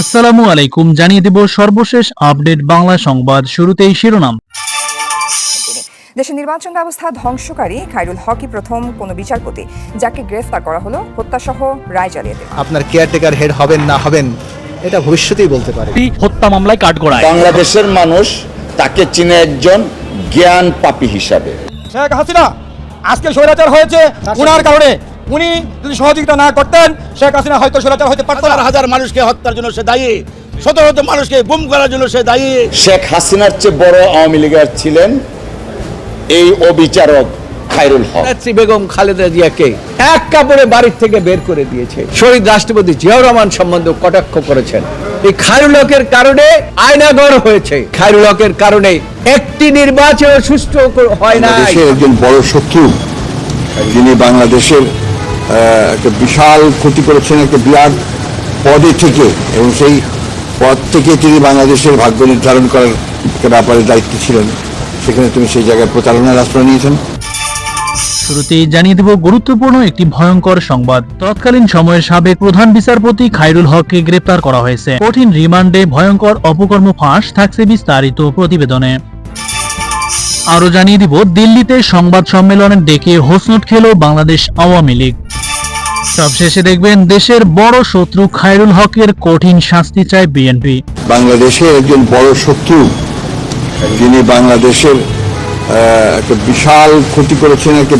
আসসালামু আলাইকুম জানিয়ে দেব সর্বশেষ আপডেট বাংলা সংবাদ শুরুতেই শিরোনাম। দেশের নির্বাচন ব্যবস্থা ধ্বংসকারী খায়রুল হকি প্রথম কোন বিচারপতি যাকে গ্রেফতার করা হলো হত্যাসহ রায় জালিয়াতি আপনার কেয়ারটেকার হেড হবেন না হবেন এটা ভবিষ্যতেই বলতে পারে। হত্যা মামলায় কাঠগড়ায়। বাংলাদেশের মানুষ তাকে চিনে একজন জ্ঞান পাপী হিসাবে। শেখ হাসিনা আজকে স্বৈরাচার হয়েছে উনার কারণে। উনি যদি সহযোগিতা না করতেন শেখ হাসিনা হয়তো স্বৈরাচার হতে পারতো হাজার হাজার মানুষকে হত্যার জন্য সে দায়ী শত শত মানুষকে গুম করার জন্য সে দায়ী। শেখ হাসিনার চেয়ে বড় আওয়ামী লীগের ছিলেন এই অবিচারক খায়রুল হক। নেত্রী বেগম খালেদা জিয়াকে এক কাপড়ে বাড়ির থেকে বের করে দিয়েছে। শহীদ রাষ্ট্রপতি জিয়াউর রহমান সম্বন্ধে কটাক্ষ করেছেন। এই খায়রুল হকের কারণে আয়নাগর হয়েছে। খায়রুল হকের কারণে একটি নির্বাচন সুষ্ঠু হয় না বাংলাদেশের একজন বড় শত্রু যিনি বাংলাদেশের একটা বিশাল ক্ষতি করেছেন একটা বিরাট পদে থেকে এবং সেই পদ থেকে তিনি বাংলাদেশের ভাগ্য নির্ধারণ করার একটা ব্যাপারে দায়িত্ব ছিলেন। সেখানে তুমি সেই জায়গায় প্রতারণার আশ্রয় নিয়েছেন। শুরুতেই জানিয়ে দেব, গুরুত্বপূর্ণ একটি ভয়ঙ্কর সংবাদ। তৎকালীন সময়ে সাবেক প্রধান বিচারপতি খায়রুল হককে গ্রেপ্তার করা হয়েছে। কঠিন রিমান্ডে ভয়ঙ্কর অপকর্ম ফাঁস থাকছে বিস্তারিত প্রতিবেদনে। আরও জানিয়ে দিব, দিল্লিতে সংবাদ সম্মেলনে ডেকে হোসনোট খেল বাংলাদেশ আওয়ামী লীগ। সবশেষে দেখবেন দেশের বড় শত্রু খায়রুল হকের কঠিন শাস্তি চায় বিএনপি। বাংলাদেশের একজন বড় শত্রু যিনি বাংলাদেশের একটা বিশাল ক্ষতি করেছেন একটা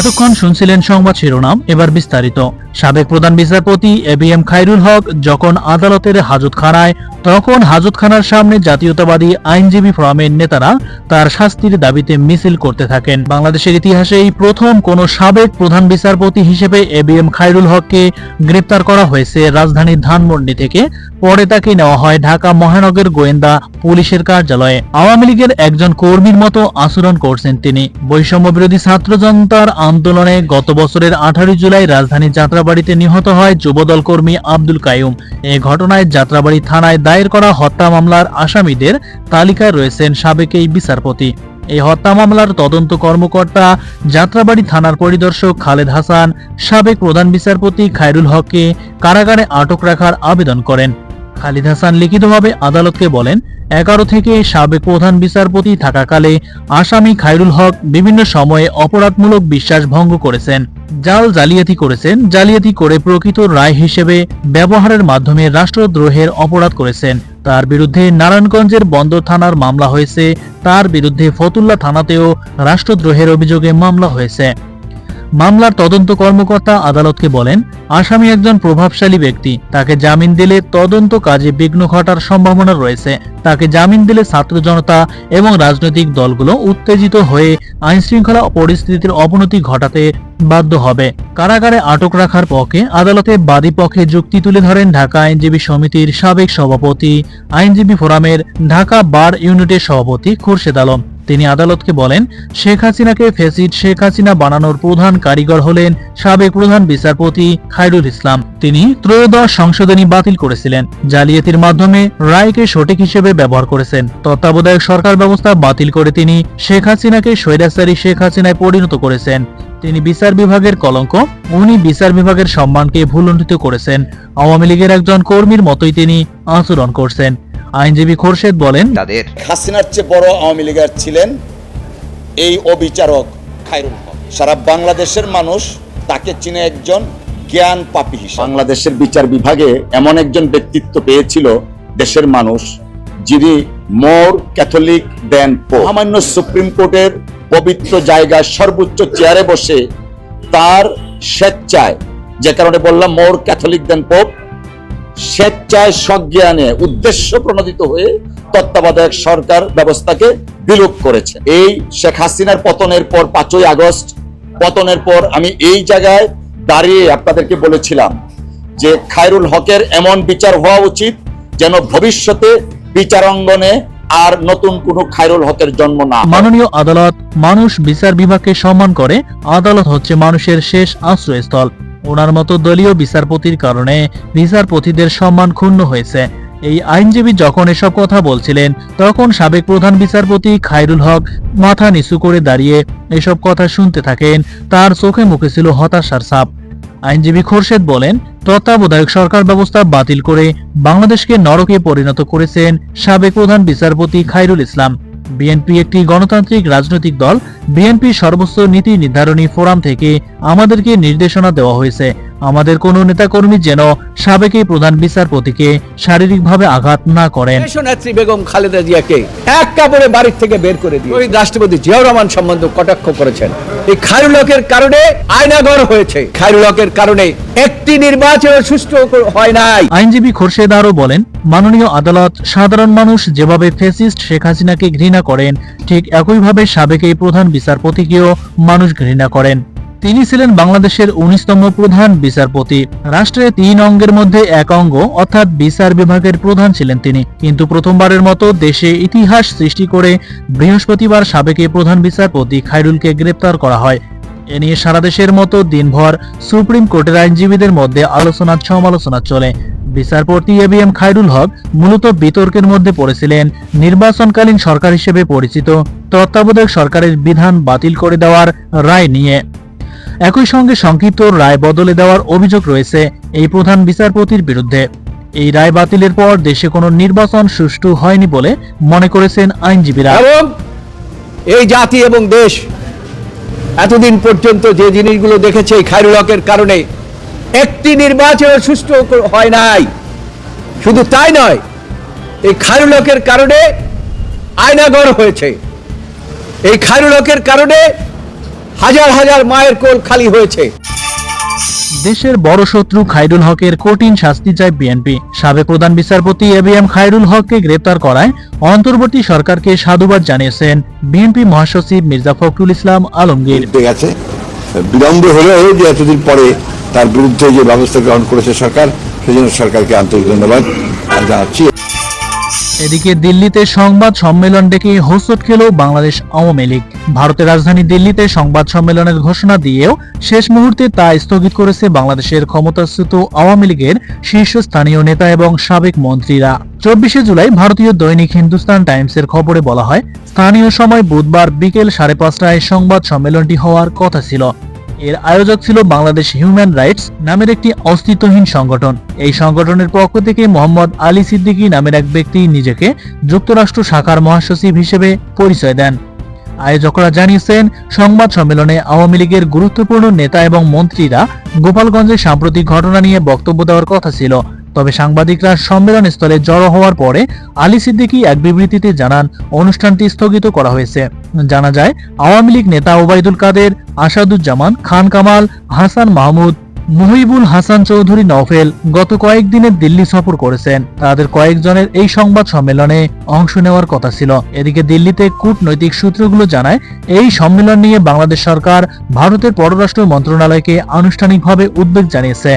এতক্ষণ শুনছিলেন সংবাদ শিরোনাম এবার বিস্তারিত। সাবেক প্রধান বিচারপতি A B M Khairul Haque যখন আদালতের হাজতখানায়, তখন হাজতখানার সামনে জাতীয়তাবাদী আইনজীবী ফোরামের নেতারা তার শাস্তির দাবিতে মিছিল করতে থাকেন। বাংলাদেশের ইতিহাসে এই প্রথম কোন সাবেক প্রধান বিচারপতি হিসেবে এ বি এম খায়রুল হককে গ্রেপ্তার করা হয়েছে রাজধানীর ধানমন্ডি থেকে। পরে তাকে নেওয়া হয় ঢাকা মহানগর গোয়েন্দা পুলিশের কার্যালয়ে। আওয়ামী লীগের একজন কর্মীর মতো আচরণ করছেন তিনি। বৈষম্য বিরোধী ছাত্র জনতার আন্দোলনে গত বছরের আঠারোই জুলাই রাজধানীর যাত্রাবাড়িতে নিহত হয় যুবদল কর্মী আব্দুল কায়ুম এ ঘটনায় যাত্রাবাড়ি থানায় দায়ের করা হত্যা মামলার আসামিদের তালিকায় রয়েছেন সাবেক এই বিচারপতি। এই হত্যা মামলার তদন্ত কর্মকর্তা যাত্রাবাড়ি থানার পরিদর্শক খালেদ হাসান, সাবেক প্রধান বিচারপতি খায়রুল হককে কারাগারে আটক রাখার আবেদন করেন। খালিদ হাসান লিখিতভাবে আদালতকে বলেন এগারো থেকে সাবেক প্রধান বিচারপতি থাকাকালে আসামি খায়রুল হক বিভিন্ন সময়ে অপরাধমূলক বিশ্বাস ভঙ্গ করেছেন। জাল জালিয়াতি করেছেন, জালিয়াতি করে প্রকৃত রায় হিসেবে ব্যবহারের মাধ্যমে রাষ্ট্রদ্রোহের অপরাধ করেছেন। তার বিরুদ্ধে নারায়ণগঞ্জের বন্দর থানার মামলা হয়েছে, তার বিরুদ্ধে ফতুল্লা থানাতেও রাষ্ট্রদ্রোহের অভিযোগে মামলা হয়েছে। মামলার তদন্ত কর্মকর্তা আদালতকে বলেন, আসামি একজন প্রভাবশালী ব্যক্তি, তাকে জামিন দিলে তদন্ত কাজে বিঘ্ন ঘটার সম্ভাবনা রয়েছে। তাকে জামিন দিলে ছাত্র জনতা এবং রাজনৈতিক দলগুলো উত্তেজিত হয়ে আইন শৃঙ্খলা পরিস্থিতির অবনতি ঘটাতে বাধ্য হবে। কারাগারে আটক রাখার পক্ষে আদালতে বাদী পক্ষে যুক্তি তুলে ধরেন ঢাকা আইনজীবী সমিতির সাবেক সভাপতি, আইনজীবী ফোরামের ঢাকা বার ইউনিটের সভাপতি খুরশেদ আলম। তিনি আদালতকে বলেন, শেখ হাসিনাকে ফেসিড শেখ হাসিনা বানানোর প্রধান কারিগর হলেন সাবেক প্রধান বিচারপতি খায়রুল ইসলাম। তিনি ত্রয়োদশ সংশোধনী বাতিল করেছিলেন, জালিয়াতির মাধ্যমে রায়কে সঠিক হিসেবে ব্যবহার করেছেন। তত্ত্বাবধায়ক সরকার ব্যবস্থা বাতিল করে তিনি শেখ হাসিনাকে স্বৈরাচারী শেখ হাসিনায় পরিণত করেছেন। তিনি বিচার বিভাগের কলঙ্ক, উনি বিচার বিভাগের সম্মানকে ভুলণ্ঠিত করেছেন। আওয়ামী লীগের একজন কর্মীর মতোই তিনি আচরণ করছেন। আইনজীবী খোরশেদ বলেন তাদের হাসিনার চেয়ে বড় আওয়ামী লীগের ছিলেন এই অবিচারক খায়রুল হক সারা বাংলাদেশের মানুষ তাকে চিনে একজন জ্ঞান পাপী হিসাবে বাংলাদেশের বিচার বিভাগে এমন একজন ব্যক্তিত্ব পেয়েছিল দেশের মানুষ যিনি মোর ক্যাথলিক দেন পোপ। সামান্য সুপ্রিম কোর্টের পবিত্র জায়গায় সর্বোচ্চ চেয়ারে বসে তার স্বেচ্ছায় যে কারণে বললাম মোর ক্যাথলিক দেন পোপ স্বেচ্ছায় সজ্ঞানে উদ্দেশ্য প্রণোদিত হয়ে তত্ত্বাবধায়ক সরকার ব্যবস্থাকে বিলোপ করেছে। এই শেখ হাসিনার পতনের পর পাঁচই আগস্ট, পতনের পর আমি এই জায়গায় দাঁড়িয়ে আপনাদেরকে বলেছিলাম যে খায়রুল হকের এমন বিচার হওয়া উচিত যেন ভবিষ্যতে বিচারাঙ্গনে আর নতুন কোনো খায়রুল হকের জন্ম না মাননীয় আদালত মানুষ বিচার বিভাগকে সম্মান করে, আদালত হচ্ছে মানুষের শেষ আশ্রয়স্থল। ওনার মতো দলীয় বিচারপতির কারণে বিচারপতিদের সম্মান ক্ষুণ্ণ হয়েছে। এই আইনজীবী যখন এসব কথা বলছিলেন, তখন সাবেক প্রধান বিচারপতি খায়রুল হক মাথা নিচু করে দাঁড়িয়ে এসব কথা শুনতে থাকেন। তার চোখে মুখে ছিল হতাশার ছাপ। আইনজীবী খোরশেদ বলেন, তত্ত্বাবধায়ক সরকার ব্যবস্থা বাতিল করে বাংলাদেশকে নরকে পরিণত করেছেন সাবেক প্রধান বিচারপতি খায়রুল ইসলাম। বিএনপি একটি গণতান্ত্রিক রাজনৈতিক দল বিএনপি সর্বোচ্চ নীতি নির্ধারণী ফোরাম থেকে আমাদেরকে নির্দেশনা দেওয়া হয়েছে। আমাদের কোনো নেতাকর্মী যেন সাবেক প্রধান বিচারপতিকে শারীরিকভাবে আঘাত না করেন। নেত্রী বেগম খালেদা জিয়াকে এক কাপড়ে বাড়ির থেকে বের করে দিয়ে শহীদ রাষ্ট্রপতি জিয়াউর রহমান সম্বন্ধে কটাক্ষ করেছেন। এই খায়রুলকের কারণে আয়নাগর হয়েছে। খায়রুলকের কারণে একটি নির্বাচন সুষ্ঠু হয় নাই। আইনজীবী খোরশেদ আরও বলেন মাননীয় আদালত সাধারণ মানুষ যেভাবে ফেসিস্ট শেখ হাসিনাকে ঘৃণা করেন, ঠিক একইভাবে সাবেক এই প্রধান বিচারপতিকেও মানুষ ঘৃণা করেন। তিনি ছিলেন বাংলাদেশের উনিশতম প্রধান বিচারপতি। রাষ্ট্রের তিন অঙ্গের মধ্যে এক অঙ্গ, অর্থাৎ বিচার বিভাগের প্রধান ছিলেন তিনি। কিন্তু প্রথমবারের মতো দেশে ইতিহাস সৃষ্টি করে বৃহস্পতিবার সাবেক প্রধান বিচারপতি খাইরুলকে গ্রেপ্তার করা হয়। এ নিয়ে সারা দেশের মতো দিনভর সুপ্রিম কোর্টের আইনজীবীদের মধ্যে আলোচনা সমালোচনা চলে। বিচারপতি A B M Khairul Haque মূলত বিতর্কের মধ্যে পড়েছিলেন নির্বাচনকালীন সরকার হিসেবে পরিচিত তত্ত্বাবধায়ক সরকারের বিধান বাতিল করে দেওয়ার রায় নিয়ে। একই সঙ্গে সংক্ষিপ্ত রায় বদলে দেওয়ার অভিযোগ রয়েছে এই প্রধান বিচারপতির বিরুদ্ধে। এই রায় বাতিলের পর দেশে কোনো নির্বাচন সুষ্ঠু হয়নি বলে মনে করেছেন আইনজীবীরা। এবং এই জাতি এবং দেশ এতদিন পর্যন্ত যে জিনিসগুলো দেখেছে এই খায়রুল হকের কারণে একটি নির্বাচন সুষ্ঠু হয় নাই। শুধু তাই নয় এই খায়রুল হকের কারণে আয়নাগর হয়েছে। এই খায়রুল হকের কারণে হাজার হাজার মায়ের কোল খালি হয়েছে। দেশের বড় শত্রু খায়রুল হকের কঠিন শাস্তি চায় বিএনপি। সাবেক প্রধান বিচারপতি এ বি এম খায়রুল হককে গ্রেপ্তার করায় অন্তর্বর্তী সরকারকে সাধুবাদ জানিয়েছেন বিএনপি মহাসচিব মির্জা ফখরুল ইসলাম আলমগীর। বিলম্ব হলেও যে এতদিন পরে তার বিরুদ্ধে যে ব্যবস্থা গ্রহণ করেছে সরকার সেজন্য সরকারকে আন্তরিক ধন্যবাদ জানাচ্ছি। এদিকে দিল্লিতে সংবাদ সম্মেলন ডেকে হোসট খেল বাংলাদেশ আওয়ামী লীগ। ভারতের রাজধানী দিল্লিতে সংবাদ সম্মেলনের ঘোষণা দিয়েও শেষ মুহূর্তে তা স্থগিত করেছে বাংলাদেশের ক্ষমতাচ্যুত আওয়ামী লীগের শীর্ষস্থানীয় নেতা এবং সাবেক মন্ত্রীরা। চব্বিশে জুলাই ভারতীয় দৈনিক হিন্দুস্তান টাইমসের খবরে বলা হয়, স্থানীয় সময় বুধবার বিকেল সাড়ে পাঁচটায় সংবাদ সম্মেলনটি হওয়ার কথা ছিল। এর আয়োজক ছিল বাংলাদেশ হিউম্যান রাইটস নামের একটি অস্তিত্বহীন সংগঠন। এই সংগঠনের পক্ষ থেকে মোহাম্মদ আলী সিদ্দিকী নামের এক ব্যক্তি নিজেকে যুক্তরাষ্ট্র শাখার মহাসচিব হিসেবে পরিচয় দেন। আয়োজকরা জানিয়েছেন, সংবাদ সম্মেলনে আওয়ামী লীগের গুরুত্বপূর্ণ নেতা এবং মন্ত্রীরা গোপালগঞ্জের সাম্প্রতিক ঘটনা নিয়ে বক্তব্য দেওয়ার কথা ছিল। তবে সাংবাদিকরা সম্মেলন স্থলে জড়ো হওয়ার পরে আলী সিদ্দিকী এক বিবৃতিতে জানান, অনুষ্ঠানটি স্থগিত করা হয়েছে। জানা যায়, আওয়ামী লীগ নেতা ওবায়দুল কাদের, আসাদুজ্জামান খান কামাল, হাসান মাহমুদ, মুহিবুল হাসান চৌধুরী নওফেল গত কয়েকদিনের দিল্লি সফর করেছেন। তাদের কয়েকজনের এই সংবাদ সম্মেলনে অংশ নেওয়ার কথা ছিল। এদিকে দিল্লিতে কূটনৈতিক সূত্রগুলো জানায়, এই সম্মেলন নিয়ে বাংলাদেশ সরকার ভারতের পররাষ্ট্র মন্ত্রণালয়কে আনুষ্ঠানিকভাবে উদ্বেগ জানিয়েছে।